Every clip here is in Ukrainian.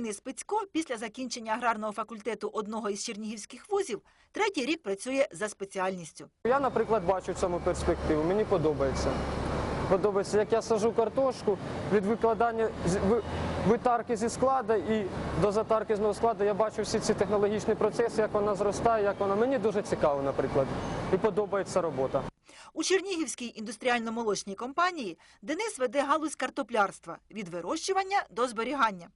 Денис Пицько після закінчення аграрного факультету одного із чернігівських вузів третій рік працює за спеціальністю. Я, наприклад, бачу цьому перспективу. Мені подобається. Подобається, як я сажу картошку від викладання витарки зі складу і до затарки знову складу. Я бачу всі ці технологічні процеси, як вона зростає, як вона. Мені дуже цікаво, наприклад. І подобається робота. У Чернігівській індустріально-молочній компанії Денис веде галузь картоплярства від вирощування до зберігання.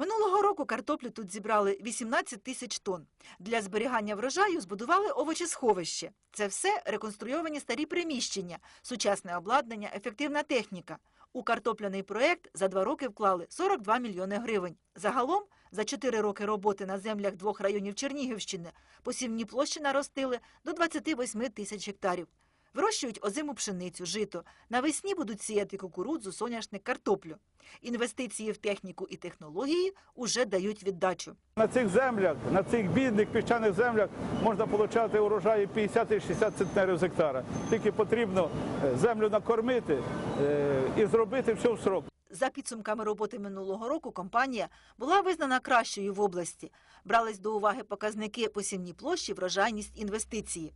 Минулого року картоплю тут зібрали 18 тисяч тонн. Для зберігання врожаю збудували овочесховище. Це все реконструйовані старі приміщення, сучасне обладнання, ефективна техніка. У картопляний проект за два роки вклали 42 мільйони гривень. Загалом за чотири роки роботи на землях двох районів Чернігівщини посівні площі наростили до 28 тисяч гектарів. Вирощують озиму пшеницю, жито. Навесні будуть сіяти кукурудзу, соняшник, картоплю. Інвестиції в техніку і технології уже дають віддачу. На цих землях, на цих бідних піщаних землях можна отримати урожаї 50 і 60 центнерів з гектара. Тільки потрібно е, землю накормити е, і зробити все в срок. За підсумками роботи минулого року компанія була визнана кращою в області. Брались до уваги показники посівні площі, врожайність, інвестиції.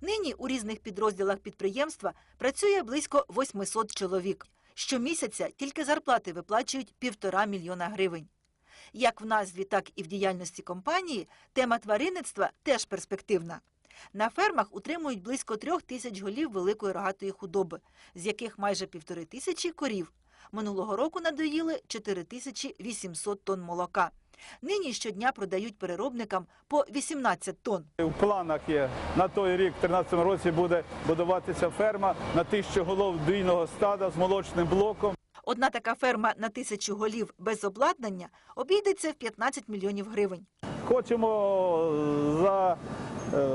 Нині у різних підрозділах підприємства працює близько 800 чоловік. Щомісяця тільки зарплати виплачують півтора мільйона гривень. Як в назві, так і в діяльності компанії тема тваринництва теж перспективна. На фермах утримують близько трьох тисяч голів великої рогатої худоби, з яких майже півтори тисячі корів. Минулого року надоїли 4800 тонн молока. Нині щодня продають переробникам по 18 тонн. В планах є на той рік, в 2013 році, буде будуватися ферма на тисячу голов двійного стада з молочним блоком. Одна така ферма на тисячу голів без обладнання обійдеться в 15 мільйонів гривень. Хочемо за е,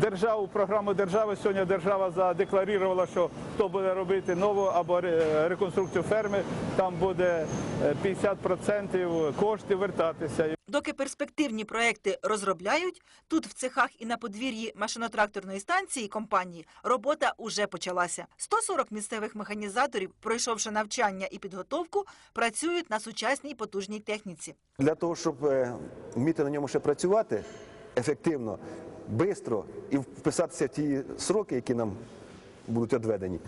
державу, програму держави. Сьогодні держава задекларувала, що хто буде робити нову або реконструкцію ферми, там буде е, 50% коштів вертатися. Доки перспективні проекти розробляють, тут в цехах і на подвір'ї машинотракторної станції компанії робота уже почалася. 140 місцевих механізаторів, пройшовши навчання і підготовку, працюють на сучасній потужній техніці. Для того, щоб е, вміти на ньому ще працювати ефективно, швидко і вписатися в ті сроки, які нам будуть відведені,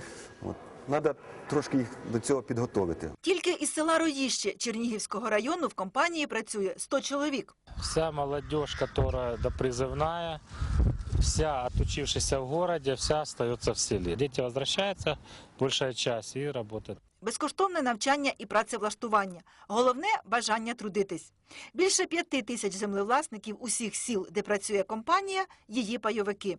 треба трошки їх до цього підготовити. Тільки із села Роїще Чернігівського району в компанії працює 100 чоловік. Вся молодежь, которая допризывная, вся отучившаяся в городе, вся остается в селе. Дети возвращаются, большая часть, и работают. Безкоштовне навчання і працевлаштування. Головне бажання трудитись. Більше п'яти тисяч землевласників усіх сіл, де працює компанія, її пайовики.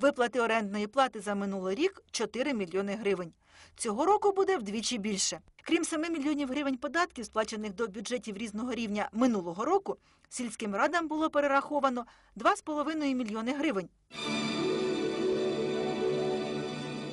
Виплати орендної плати за минулий рік 4 мільйони гривень. Цього року буде вдвічі більше. Крім 7 мільйонів гривень податків, сплачених до бюджетів різного рівня минулого року, сільським радам було перераховано 2,5 мільйони гривень.